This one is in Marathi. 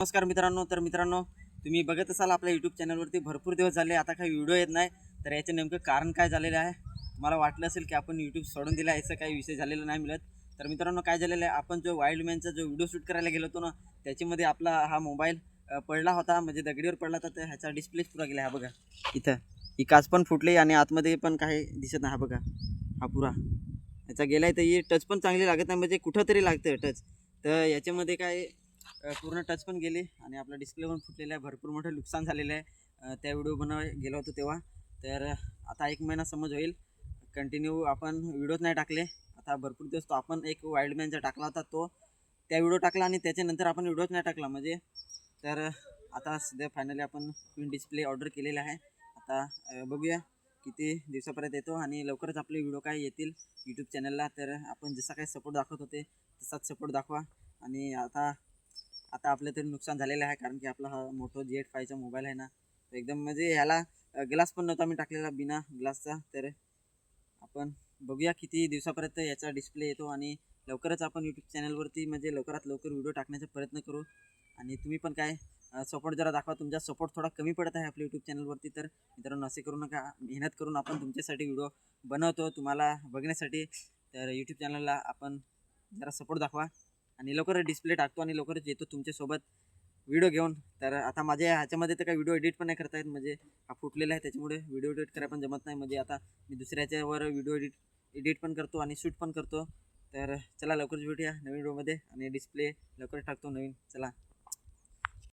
नमस्कार मित्रांनो तर मित्रांनो तुम्ही बघत असाल आपल्या यूट्यूब चॅनलवरती भरपूर दिवस झाले आता काही व्हिडिओ येत नाही. तर याचं नेमकं कारण काय झालेलं आहे? मला वाटलं असेल की आपण यूट्यूब सोडून दिला याचा काही विषय झालेला नाही मिळत. तर मित्रांनो काय झालेलं आहे? आपण जो वाईल्डमॅनचा जो व्हिडिओ शूट करायला गेलो होतो ना त्याच्यामध्ये आपला हा मोबाईल पडला होता म्हणजे दगडीवर पडला होता तर ह्याचा डिस्प्लेच पुरा गेला हा बघा. इथं. ही काच पण फुटली आणि आतमध्ये पण काही दिसत नाही हा बघा. हा पुरा. याचा गेला आहे तर ही टच पण चांगली लागत नाही म्हणजे कुठं तरी लागतं टच तर याच्यामध्ये काय पूर्ण टच पण गेली आणि आपला डिस्प्ले पण फुटलेला आहे. भरपूर मोठं नुकसान झालेलं आहे. त्या व्हिडिओ बनव गेलो होतो तेव्हा. तर आता एक महिना समज होईल. कंटिन्यू आपण व्हिडिओच नाही टाकले. आता भरपूर दिवस तो आपण एक वाईल्डमॅनचा टाकला होता तो त्या व्हिडिओ टाकला आणि त्याच्यानंतर आपण व्हिडिओच नाही टाकला. म्हणजे तर आता सध्या फायनली आपण क्वीन डिस्प्ले ऑर्डर केलेला आहे. आता बघूया किती दिवसापर्यंत येतो आणि लवकरच आपले व्हिडिओ काय येतील यूट्यूब चॅनलला तर आपण जसा काही सपोर्ट दाखवत होते तसाच सपोर्ट दाखवा. आणि आता आता आपलं तरी नुकसान झालेलं आहे कारण की आपला हा मोठो जी एट फायचा मोबाईल आहे ना तो एकदम म्हणजे ह्याला ग्लास पण नव्हता मी टाकलेला बिना ग्लासचा तर आपण बघूया किती दिवसापर्यंत याचा डिस्प्ले येतो आणि लवकरच आपण यूट्यूब चॅनलवरती म्हणजे लवकरात लवकर व्हिडिओ टाकण्याचा प्रयत्न करू. आणि तुम्ही पण काय सपोर्ट जरा दाखवा तुमचा सपोर्ट थोडा कमी पडत आहे आपल्या यूट्यूब चॅनलवरती तर मित्रांनो असे करू नका मेहनत करून आपण तुमच्यासाठी व्हिडिओ बनवतो तुम्हाला बघण्यासाठी तर यूट्यूब चॅनलला आपण जरा सपोर्ट दाखवा. आणि लवकरच डिस्प्ले टाकतो आणि लवकरच येतो तुमच्यासोबत व्हिडिओ घेऊन. तर आता माझ्या ह्याच्यामध्ये तर काही व्हिडिओ एडिट पण नाही करता येत. म्हणजे हा फुटलेला आहे त्याच्यामुळे व्हिडिओ एडिट करायला पण जमत नाही. म्हणजे आता मी दुसऱ्याच्यावर व्हिडिओ एडिट एडिट पण करतो आणि शूट पण करतो. तर चला लवकरच भेटूया नवीन व्हिडिओमध्ये आणि डिस्प्ले लवकरच टाकतो नवीन. चला.